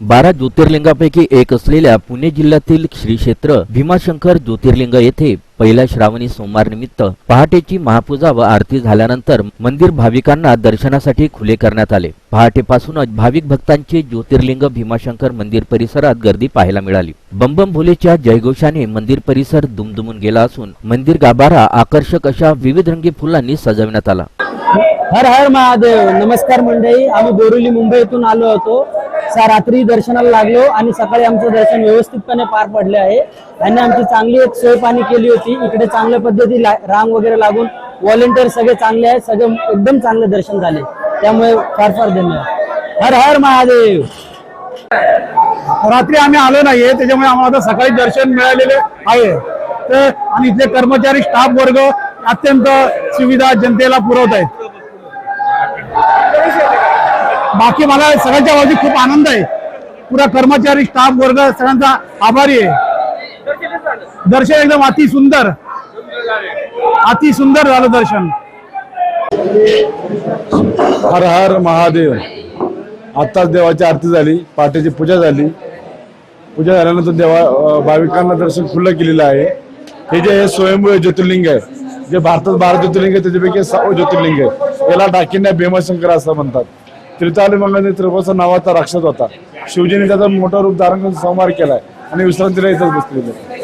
बारा ज्योतिर्लिंगापैकी एक असलेल्या पुणे जिल्ह्यातील श्री क्षेत्र भीमाशंकर ज्योतिर्लिंग येथे पहिल्या श्रावणी सोमवार निमित्त पहाटेची महापूजा व आरती झाल्यानंतर मंदिर भाविकांना दर्शनासाठी खुले करण्यात आले. पहाटेपासूनच भाविक भक्तांचे ज्योतिर्लिंग भीमाशंकर मंदिर परिसरात गर्दी पाहायला मिळाली. बंबम भोलेच्या जयघोषाने मंदिर परिसर दुमदुमून गेला असून मंदिर गाभारा आकर्षक अशा विविध रंगी फुलांनी सजवण्यात आला. हर हर महादेव. नमस्कार मंडळी. आम्ही बोरिवली मुंबईतून आलो होतो. रात्री दर्शनाला लागलो आणि सकाळी आमचं दर्शन व्यवस्थितपणे पार पडले आहे. आणि आमची चांगली एक सोय पाणी केली होती. इकडे चांगल्या पद्धती रांग वगैरे लागून व्हॉलेंटियर सगळे चांगले आहेत. सगळे एकदम चांगले दर्शन झाले. त्यामुळे फार फार धन्यवाद. हर हर महादेव. रात्री आम्ही आलो नाहीये. त्याच्यामुळे आम्हाला आता सकाळी दर्शन मिळालेले आहे. तर आणि इथले कर्मचारी स्टाफ वर्ग अत्यंत सुविधा जनतेला पुरवत आहेत. बाकी मला सगळ्यांच्या बाजू खूप आनंद आहे. पुरा कर्मचारी स्टाफ वर्ग सगळ्यांचा आभारी आहे. दर्शन एकदम अति सुंदर. अति सुंदर झालं दर्शन. हर हर महादेव. आत्ताच देवाची आरती झाली पाठीची पूजा झाली. पूजा झाल्यानंतर देवा भाविकांना दर्शन खुलं केलेलं आहे. हे जे हे स्वयंभू ज्योतिर्लिंग आहे जे भारतात बारा ज्योतिर्लिंग आहे त्याच्यापैकी सहा ज्योतिर्लिंग आहे. याला डाकिन्या भीमाशंकर असं म्हणतात. त्रिताली मंगळ त्रिभुसा नावाचा राक्षस होता. शिवजीने त्याचा मोठं रूप धारण करून संहार केलाय आणि विश्रांतीला इथंच बसलेले.